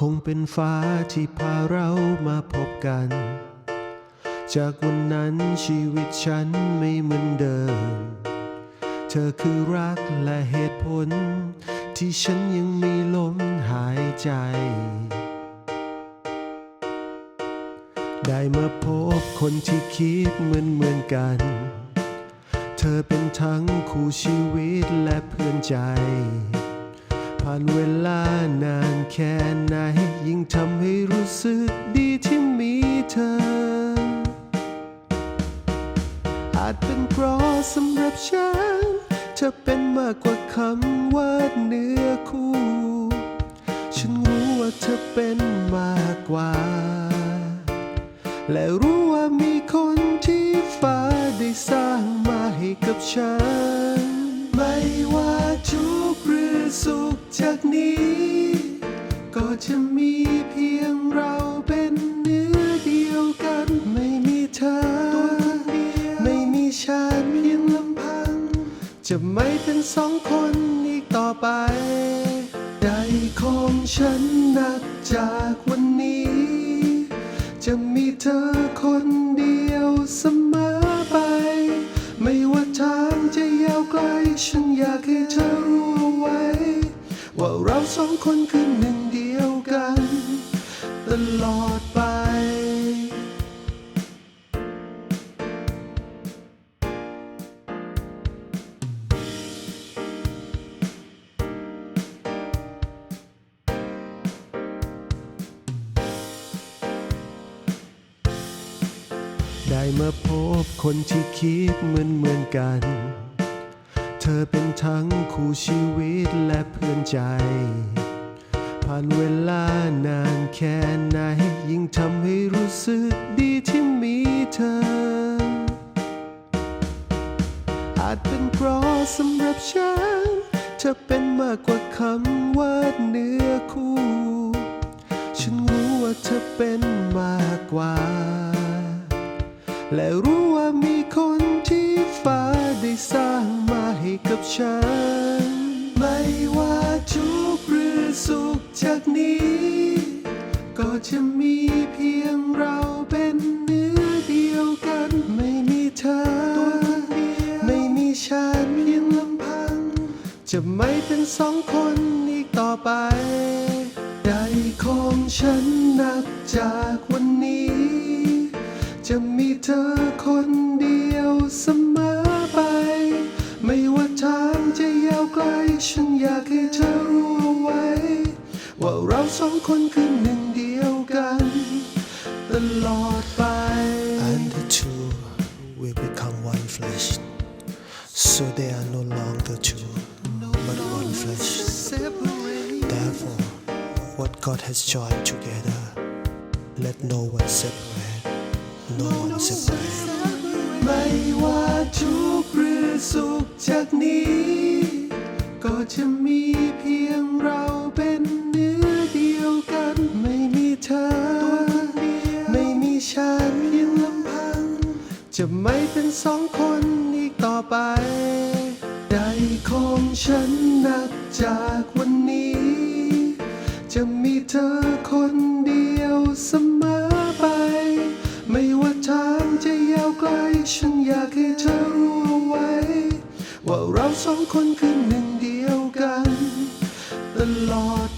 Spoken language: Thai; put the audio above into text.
คงเป็นฟ้าที่พาเรามาพบกัน จากวันนั้นชีวิตฉันไม่เหมือนเดิม เธอคือรักและเหตุผล ที่ฉันยังมีลมหายใจ ได้มาพบคนที่คิดเหมือนเหมือนกัน เธอเป็นทั้งคู่ชีวิตและเพื่อนใจ ผ่านเวลานานแค่ไหน ยิ่งทำให้รู้สึกดีที่มีเธอ อาจเป็นเพราะสำหรับฉันเธอเป็นมากกว่าคำว่าเนื้อคู่ ฉันรู้ว่าเธอเป็นมากกว่า และรู้ว่ามีคนที่ฟ้าได้สร้างมาให้กับฉัน จะไม่เป็นสองคนอีกต่อไป ใจของฉันนับจากวันนี้ จะมีเธอคนเดียวเสมอไป ไม่ว่าทางจะยาวไกล ฉันอยากให้เธอรู้เอาไว้ ว่าเราสองคนคือหนึ่งเดียวกัน ตลอดไป ได้มาพบคนที่คิดเหมือนเหมือนกัน เธอเป็นทั้งคู่ชีวิตและเพื่อนใจ ผ่านเวลานานแค่ไหน ยิ่งทำให้รู้สึกดีที่มีเธอ อาจเป็นเพราะสำหรับฉัน เธอเป็นมากกว่าคำว่าเนื้อคู่ ฉันรู้ว่าเธอเป็นมากกว่า และรู้ว่ามีคนที่ฟ้าได้สร้างมาให้กับฉัน ไม่ว่าทุกข์หรือสุขจากนี้ ก็จะมีเพียงเราเป็นเนื้อเดียวกัน ไม่มีเธอตัวเดียวไม่มีฉันเพียงลำพัง จะไม่เป็นสองคนอีกต่อไป ใจของฉันนับจาก เธอคนเดียวเสมอไป ไม่ว่าทางจะยาวไกล ฉันอยากให้เธอรู้ไว้ ว่าเราสองคนคือหนึ่งเดียวกัน ตลอดไป And the two will become one flesh. So they are no longer two, but one flesh. Therefore, what God has joined together, let no one separate. No one separate. ไม่ว่าทุกข์หรือสุขจากนี้ ก็จะมีเพียงเราเป็นเนื้อเดียวกัน ไม่มีเธอตัวคนเดียวไม่มีฉันเพียงลำพัง จะไม่เป็นสองคนอีกต่อไปใจของฉันนับจากวันนี้ จะมีเธอคนเดียวเสมอไป เราสองคนคือหนึ่งเดียวกัน ตลอด